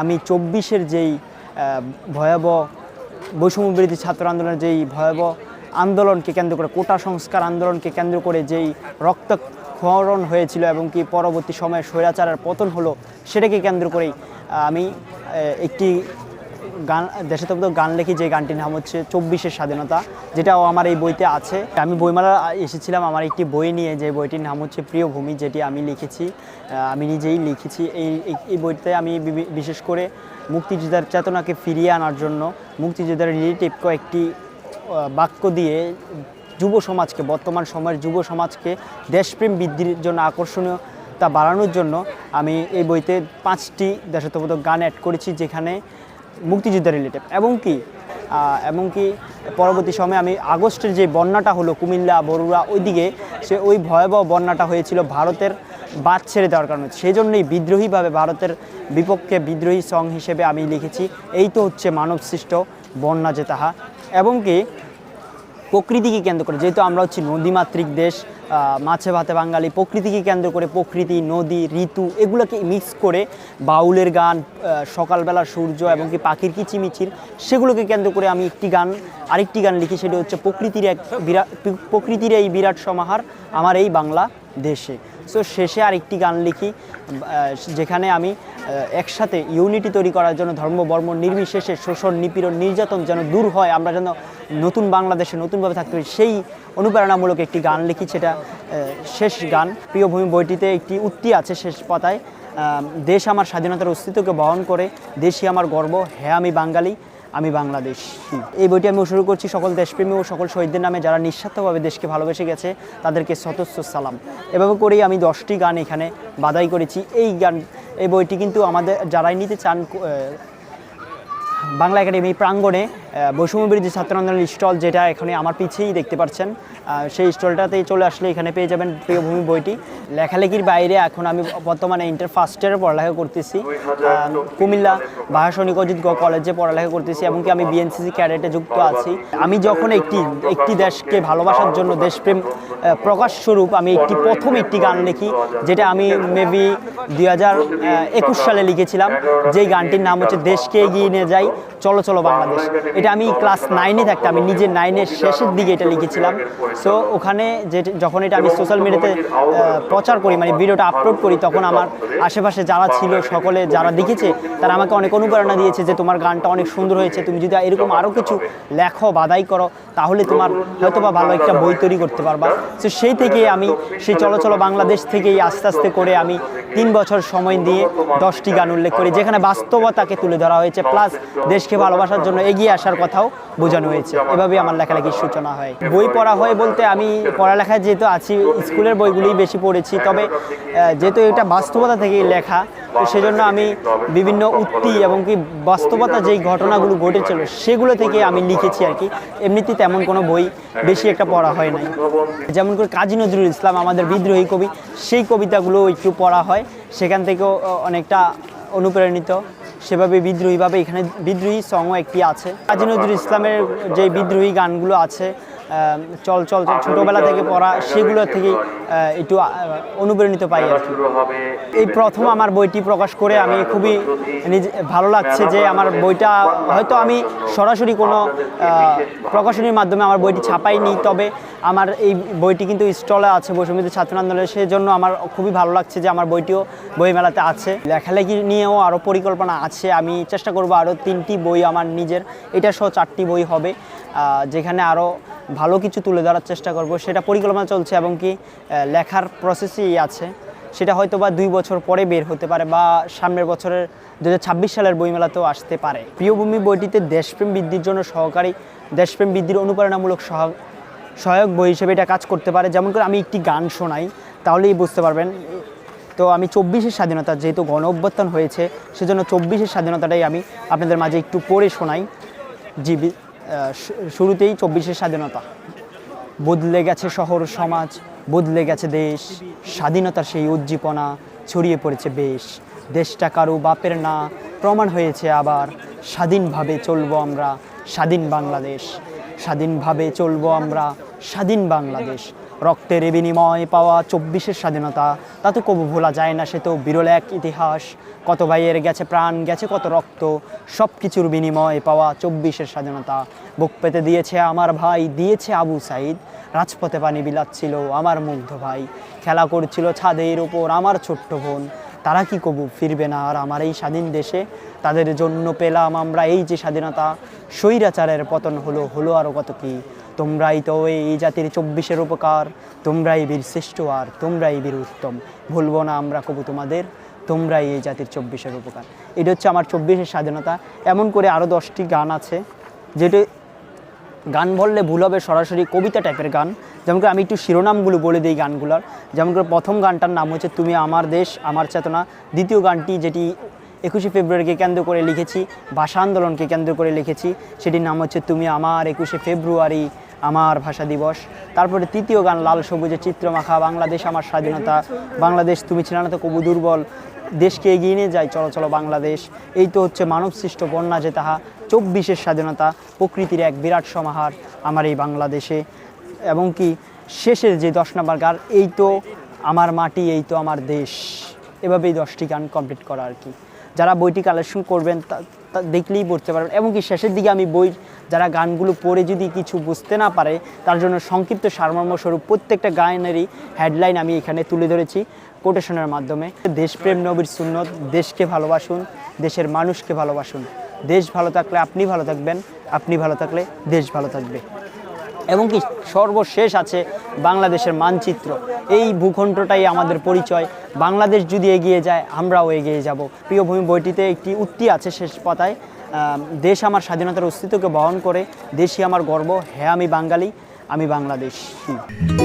আমি চব্বিশের যেই ভয়াবহ বৈষম্য বিরোধী ছাত্র আন্দোলনের যেই ভয়াবহ আন্দোলনকে কেন্দ্র করে, কোটা সংস্কার আন্দোলনকে কেন্দ্র করে যেই রক্তক্ষরণ হয়েছিল এবং কি পরবর্তী সময়ে স্বৈরাচারের পতন হলো, সেটাকে কেন্দ্র করেই আমি একটি গান দেশাত্মক গান লিখি যে গানটির নাম হচ্ছে চব্বিশের স্বাধীনতা, যেটাও আমার এই বইতে আছে। আমি বইমেলা এসেছিলাম, আমার একটি বই নিয়ে, যে বইটির নাম হচ্ছে প্রিয় ভূমি, যেটি আমি লিখেছি আমি নিজেই লিখেছি। এই, এই- বইতে আমি বিশেষ করে মুক্তিযোদ্ধার চেতনাকে ফিরিয়ে আনার জন্য, মুক্তিযোদ্ধার রিলেটিভ কয়েকটি বাক্য দিয়ে যুব সমাজকে, বর্তমান সময়ের যুব সমাজকে দেশপ্রেম বৃদ্ধির জন্য আকর্ষণীয়তা বাড়ানোর জন্য আমি এই বইতে পাঁচটি দেশাত্মবোধক গান অ্যাড করেছি, যেখানে মুক্তিযুদ্ধ রিলেটেড এবং কি এমনকি পরবর্তী সময়ে আমি আগস্টের যে বন্যাটা হলো, কুমিল্লা, বরুড়া, ওইদিকে সে ওই ভয়াবহ বন্যাটা হয়েছিল ভারতের বাদ ছেড়ে দেওয়ার কারণে। সেই জন্যই বিদ্রোহীভাবে ভারতের বিপক্ষে বিদ্রোহী সং হিসেবে আমি লিখেছি, এই তো হচ্ছে মানব সৃষ্ট বন্যা যে তাহা। এবং কি প্রকৃতিকে কেন্দ্র করে, যেহেতু আমরা হচ্ছি নদীমাতৃক দেশ মাছে ভাতে বাঙালি, প্রকৃতিকে কেন্দ্র করে প্রকৃতি, নদী, ঋতু এগুলোকে মিক্স করে বাউলের গান সকালবেলা সূর্য এবং কি পাখির কিচিমিচির, সেগুলোকে কেন্দ্র করে আমি একটি গান, আরেকটি গান লিখি, সেটা হচ্ছে প্রকৃতির এক বিরাট প্রকৃতির এই বিরাট সমাহার আমার এই বাংলা দেশে। সো শেষে আর একটি গান লিখি যেখানে আমি একসাথে ইউনিটি তৈরি করার জন্য ধর্ম বর্ম নির্বিশেষে শোষণ, নিপীড়ন, নির্যাতন যেন দূর হয়, আমরা যেন নতুন বাংলাদেশে নতুনভাবে থাকতে পারি, সেই অনুপ্রেরণামূলক একটি গান লিখি, সেটা শেষ গান। প্রিয় ভূমি বইটিতে একটি উক্তি আছে শেষ পাতায় দেশ আমার স্বাধীনতার অস্তিত্বকে বহন করে, দেশই আমার গর্ব হ্যাঁ আমি বাঙালি। আমি বাংলাদেশ। এই বইটি আমি শুরু করছি সকল দেশপ্রেমী ও সকল শহীদদের নামে যারা নিঃস্বার্থভাবে দেশকে ভালোবেসে গেছে, তাদেরকে সতস্য সালাম এভাবে করেই আমি দশটি গান এখানে বাদাই করেছি। এই গান, এই বইটি কিন্তু আমাদের, যারাই নিতে চান বাংলা একাডেমি প্রাঙ্গণে আহ, বৈষম্য বিরোধী ছাত্র আন্দোলনের স্টল যেটা এখানে আমার পিছেই দেখতে পাচ্ছেন সেই স্টলটাতেই চলে আসলে এখানে পেয়ে যাবেন প্রিয়ভূমি বইটি। লেখালেখির বাইরে এখন আমি বর্তমানে ইন্টার ফার্স্ট ইয়ারে পড়ালেখা করতেছি। কুমিল্লা ভাষণিক অজিত কলেজে পড়ালেখা করতেছি এবং কি আমি বিএনসিসি ক্যাডেটে যুক্ত আছি। আমি যখন একটি একটি দেশকে ভালোবাসার জন্য দেশপ্রেম প্রকাশ স্বরূপ আমি একটি প্রথম একটি গান লিখি যেটা আমি মেবি দুই হাজার একুশ সালে লিখেছিলাম। যেই গানটির নাম হচ্ছে দেশকে এগিয়ে নিয়ে যাই চলো চলো বাংলাদেশ। এটা আমি ক্লাস নাইনে থাকতে আমি নিজে নাইনের শেষের দিকে এটা লিখেছিলাম। সো ওখানে যে যখন এটা আমি সোশ্যাল মিডিয়াতে প্রচার করি মানে ভিডিওটা আপলোড করি, তখন আমার আশেপাশে যারা ছিল, সকলে যারা দেখেছে, তারা আমাকে অনেক অনুপ্রেরণা দিয়েছে যে তোমার গানটা অনেক সুন্দর হয়েছে। তুমি যদি এরকম আরও কিছু লেখো বাদাই করো, তাহলে তোমার হয়তো বা ভালো একটা বই তৈরি করতে পারবা। তো সেই থেকে আমি সেই চলো চলো বাংলাদেশ থেকেই আস্তে আস্তে করে আমি তিন বছর সময় দিয়ে দশটি গান উল্লেখ করি, যেখানে বাস্তবতাকে তুলে ধরা হয়েছে প্লাস দেশকে ভালোবাসার জন্য এগিয়ে আসার কথাও বোঝানো হয়েছে। এভাবে আমার লেখালেখির সূচনা হয়। বই পড়া হয় বলতে আমি পড়ালেখায় যেহেতু আছি, স্কুলের বইগুলোই বেশি পড়েছি। তবে যেহেতু এটা বাস্তবতা থেকেই লেখা, তো সেজন্য আমি বিভিন্ন উক্তি এবং কি বাস্তবতা যেই ঘটনাগুলো ঘটেছিল, সেগুলো থেকে আমি লিখেছি আর কি। এমনিতে তেমন কোনো বই বেশি একটা পড়া হয় নাই। যেমন করে কাজী নজরুল ইসলাম, আমাদের বিদ্রোহী কবি, সেই কবিতাগুলো একটু পড়া হয়। সেখান থেকেও অনেকটা অনুপ্রাণিত। সেভাবে বিদ্রোহীভাবে এখানে বিদ্রোহী সংও একটি আছে। কাজী নজরুল ইসলামের যে বিদ্রোহী গানগুলো আছে চল চল ছোটোবেলা থেকে পড়া সেগুলো থেকে একটু অনুপ্রাণিত পাই আর কি। এই প্রথম আমার বইটি প্রকাশ করে আমি খুবই নিজে, ভালো লাগছে যে আমার বইটা হয়তো আমি সরাসরি কোনো প্রকাশনীর মাধ্যমে আমার বইটি ছাপাইনি, তবে আমার এই বইটি কিন্তু স্টলে আছে বৈষম্যবিরোধী ছাত্র আন্দোলনের সেই জন্য আমার খুবই ভালো লাগছে যে আমার বইটিও বই মেলাতে আছে। লেখালেখি নিয়েও আরও পরিকল্পনা আছে, আমি চেষ্টা করব আরও তিনটি বই আমার নিজের, এটা সহ চারটি বই হবে। যেখানে আরও ভালো কিছু তুলে ধরার চেষ্টা করব সেটা পরিকল্পনা চলছে এবং কি লেখার প্রসেসই আছে। সেটা হয়তো বা দুই বছর পরে বের হতে পারে বা সামনের বছরের দু হাজার ছাব্বিশ সালের বইমেলাতেও আসতে পারে। প্রিয়ভূমি বইটিতে দেশপ্রেম বৃদ্ধির জন্য সহকারী দেশপ্রেম বৃদ্ধির অনুপ্রেরণামূলক সহ সহায়ক বই হিসেবে এটা কাজ করতে পারে। যেমন করে আমি একটি গান শোনাই তাহলেই বুঝতে পারবেন তো আমি চব্বিশের স্বাধীনতা যেহেতু গণ অভ্যুত্থান হয়েছে সেজন্য চব্বিশের স্বাধীনতাটাই আমি আপনাদের মাঝে একটু পড়ে শোনাই। জি বি- আহ, শু- শুরুতেই চব্বিশের স্বাধীনতা। বদলে গেছে শহর, সমাজ, বদলে গেছে দেশ। স্বাধীনতার সেই উজ্জীবনা ছড়িয়ে পড়েছে বেশ। দেশটা কারও বাপের না, প্রমাণ হয়েছে আবার। স্বাধীনভাবে চলবো আমরা স্বাধীন বাংলাদেশ। স্বাধীনভাবে চলবো আমরা স্বাধীন বাংলাদেশ। রক্তের বিনিময় পাওয়া চব্বিশের স্বাধীনতা। তা তো কবু ভোলা যায় না, সে তো বিরল এক ইতিহাস। কত ভাইয়ের গেছে প্রাণ, গেছে কত রক্ত সব কিছুর বিনিময় পাওয়া চব্বিশের স্বাধীনতা। বুক পেতে দিয়েছে আমার ভাই, দিয়েছে আবু সাইদ। রাজপথে পানি বিলাচ্ছিল আমার মুগ্ধ ভাই। খেলা করছিল ছাদের ওপর আমার ছোট্ট বোন। তারা কি কবু ফিরবে না আর আমার এই স্বাধীন দেশে? তাদের জন্য পেলাম আমরা এই যে স্বাধীনতা। স্বৈরাচারের পতন হলো হলো আরও কত কি? তোমরাই তো এই জাতির চব্বিশের উপকার, তোমরাই বীর শ্রেষ্ঠ আর তোমরাই বীর উত্তম। ভুলবো না আমরা কবু তোমাদের, তোমরাই এই জাতির চব্বিশের উপকার। এটা হচ্ছে আমার চব্বিশের স্বাধীনতা। এমন করে আরও দশটি গান আছে, যেটি গান বললে ভুল হবে সরাসরি কবিতা টাইপের গান। যেমন করে আমি একটু শিরোনামগুলো বলে দিই গানগুলোর। যেমন করে প্রথম গানটার নাম হচ্ছে তুমি আমার দেশ, আমার চেতনা দ্বিতীয় গানটি যেটি একুশে ফেব্রুয়ারিকে কেন্দ্র করে লিখেছি, ভাষা আন্দোলনকে কেন্দ্র করে লিখেছি, সেটির নাম হচ্ছে তুমি আমার একুশে ফেব্রুয়ারি আমার ভাষা দিবস। তারপরে তৃতীয় গান, লাল সবুজে চিত্রমাখা, বাংলাদেশ আমার স্বাধীনতা। বাংলাদেশ, তুমি ছিল না তো কবু দুর্বল। দেশকে এগিয়ে নিয়ে যায় চলো চলো বাংলাদেশ। এই তো হচ্ছে মানব সৃষ্ট বন্যা যে তাহা। চব্বিশের স্বাধীনতা, প্রকৃতির এক বিরাট সমাহার আমার এই বাংলাদেশে। এবং কি, শেষের যে দশ নম্বর গান, এই তো আমার মাটি, এই তো আমার দেশ। এভাবেই দশটি গান কমপ্লিট করা আর কি। যারা বইটি কালেকশন করবেন, তা দেখলেই পড়তে পারবেন। এবং কি, শেষের দিকে আমি বই যারা গানগুলো পড়ে যদি কিছু বুঝতে না পারে, তার জন্য সংক্ষিপ্ত সারমর্ম স্বরূপ প্রত্যেকটা গায়নেরই হেডলাইন আমি এখানে তুলে ধরেছি কোটেশনের মাধ্যমে। দেশপ্রেম নবীর সুন্নত, দেশকে ভালোবাসুন, দেশের মানুষকে ভালোবাসুন। দেশ ভালো থাকলে আপনি ভালো থাকবেন, আপনি ভালো থাকলে দেশ ভালো থাকবে। এবং কি সর্বশেষ আছে বাংলাদেশের মানচিত্র। এই ভূখণ্ডটাই আমাদের পরিচয়। বাংলাদেশ যদি এগিয়ে যায়, আমরাও এগিয়ে যাব। প্রিয় ভূমি, বইটিতে একটি উক্তি আছে শেষ পাতায়। দেশ আমার স্বাধীনতার অস্তিত্বকে বহন করে দেশই আমার গর্ব। হ্যাঁ আমি বাঙালি আমি বাংলাদেশি।